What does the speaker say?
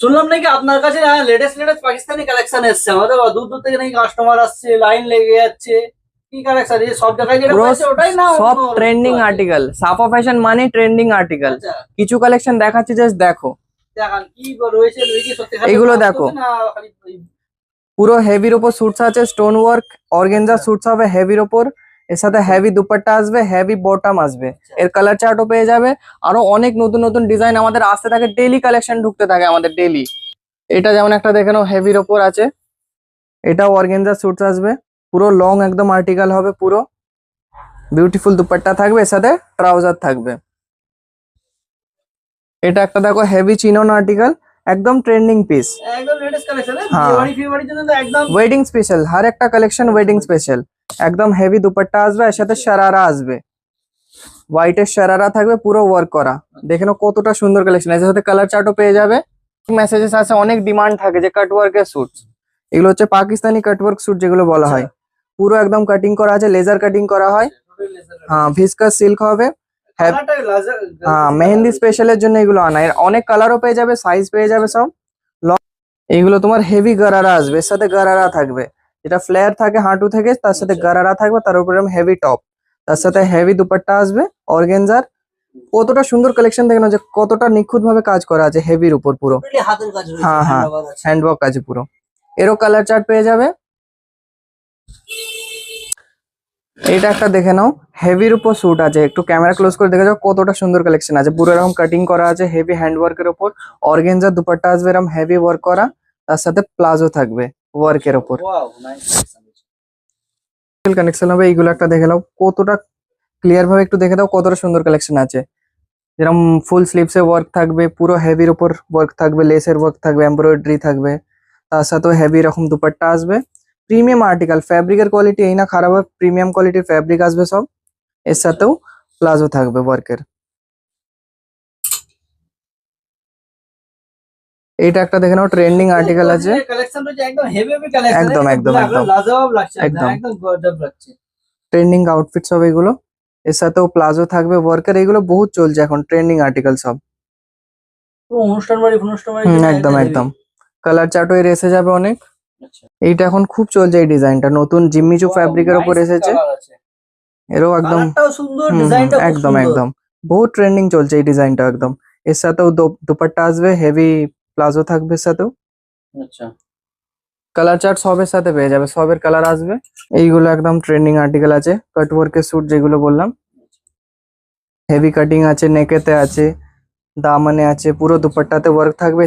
শুনলাম নাকি আপনার কাছে লেটেস্ট লেটেস্ট পাকিস্তানি কালেকশন এসছে। আমাদের দূর দূর থেকে নাকি কাস্টমার আসছে লাইন লেগে যাচ্ছে। সব ট্রেন্ডিং কিছু আছে? আর্টিকেল সাফা ফ্যাশন মানে ট্রেন্ডিং আর্টিকেল আচ্ছা। কিছু কালেকশন দেখাচ্ছি জাস্ট দেখো। এগুলো দেখো। পুরো হেভির ওপর সুটস আছে স্টোন ওয়ার্ক অর্গেনজা সুটস হবে হেভির ওপর। এর সাথে হেভি দুপাট্টা আসবে হেভি বটম আসবে। এর কালার চার্টও পেয়ে যাবে। আরও অনেক নতুন নতুন ডিজাইন আমাদের আসতে থাকে ডেলি কালেকশন ঢুকতে থাকে আমাদের ডেলি এটা যেমন একটা দেখে নাও হেভির ওপর আছে। এটাও অর্গেনজা সুটস আসবে। পুরো লং একদম আর্টিকেল হবে পুরো। বিউটিফুল দুপাট্টা থাকবে এর সাথে ট্রাউজার থাকবে। এটা একটা দেখো হেভি চিনন আর্টিকেল একদম ট্রেন্ডিং পিস একদম লেটেস্ট কালেকশন হ্যাঁ। ওয়েডিং স্পেশাল হর একটা কালেকশন ওয়েডিং স্পেশাল একদম হেভি দুপাট্টা আসবে এর সাথে শারারা আসবে। হোয়াইটের শারারা থাকবে পুরো ওয়ার্ক করা। দেখে নাও কতটা সুন্দর কালেকশন এর সাথে কালার চার্টও পেয়ে যাবে। মেসেজেস আছে অনেক ডিমান্ড থাকে যে কাট ওয়ার্কের স্যুট এগুলো হচ্ছে পাকিস্তানি কাট ওয়ার্ক স্যুট যেগুলো বলা হয়। পুরো একদম কাটিং করা আছে লেজার কাটিং করা হয়। হ্যাঁ ভিসকাস সিল্ক হবে। হ্যাঁ মেহেন্দি স্পেশালের জন্য এগুলো আনা। এর অনেক কালারও পেয়ে যাবে সাইজ পেয়ে যাবে সব। লং এইগুলো তোমার হেভি গারারা আসবে এর সাথে গারারা থাকবে। যেটা ফ্লেয়ার থাকে হাঁটু থেকে তার সাথে আচ্ছা। গারারা থাকবে তার উপরে হেভি টপ তার সাথে হেভি দুপাট্টা আসবে অর্গেনজার কতটা সুন্দর কালেকশন দেখে না যে কতটা নিখুঁত ভাবে কাজ করা আছে হেভির উপর পুরো। হ্যাঁ, হ্যাঁ। আছে। হ্যান্ডওয়ার্ক আছে পুরো। এরও কালার চার্ট পেয়ে যাবে। এইটা একটা দেখে নাও হেভির উপর স্যুট আছে। একটু ক্যামেরা ক্লোজ করে দেখে যাও কতটা সুন্দর কালেকশন আছে। পুরো এরকম কাটিং করা আছে হেভি হ্যান্ডওয়ার্কের উপর। অর্গেনজার দুপাট্টা আসবে এরকম হেভি ওয়ার্ক করা। তার সাথে প্লাজো থাকবে। ওয়ার্কের উপর। Wow, nice collection. কানেকশন হবে এইগুলো একটা দেখে নাও কতটা ক্লিয়ার ভাবে একটু দেখে দাও কতটা সুন্দর কালেকশন আছে। যেরকম ফুল স্লিভসে ওয়ার্ক থাকবে পুরো হেভির উপর ওয়ার্ক থাকবে লেসের ওয়ার্ক থাকবে এমব্রয়ডারি থাকবে। তার সাথেও হেভি এরকম দুপাট্টা আসবে। প্রিমিয়াম আর্টিকেল ফ্যাব্রিকের কোয়ালিটি এই না খারাপ হবে প্রিমিয়াম কোয়ালিটির ফ্যাব্রিক আসবে সব। এর সাথেও প্লাজো থাকবে ওয়ার্কের এইটা একটা দেখে নাও ট্রেন্ডিং আর্টিকেল আছে। কালেকশন রয়েছে একদম হেভি হেভি কালেকশন একদম, একদম, একদম। লাজবাব লাগছে একদম। একদম। একদম গজব লাগছে। ট্রেন্ডিং আউটফিট সব এগুলো। এর সাথেও প্লাজো থাকবে ওয়ার্কার এগুলো বহুত চলছে এখন ট্রেন্ডিং আর্টিকেল সব। অনুষ্ঠান বাড়ি অনুষ্ঠান বাড়ি একদম একদম। কালার চার্টও এর এসে যাবে অনেক। আচ্ছা। এইটা এখন খুব চলছে এই ডিজাইনটা নতুন জিম্মিচু ফ্যাব্রিকের উপর এসেছে। এরও একদম সুন্দর ডিজাইনটা একদম একদম। বহুত ট্রেন্ডিং চলছে এই ডিজাইনটা একদম। এর সাথেও দুপাট্টা আসবে হেভি প্লাজো থাকবে সাথেও। আচ্ছা। কালার চার্ট সবের সাথে পেয়ে যাবে সবের কালার আসবে। এইগুলো একদম ট্রেন্ডিং আর্টিকেল আছে কাট ওয়ার্কের স্যুট যেগুলো বললাম। হেভি কাটিং আছে নেকেতে আছে দামানে আছে পুরো দুপাট্টাতে ওয়ার্ক থাকবে।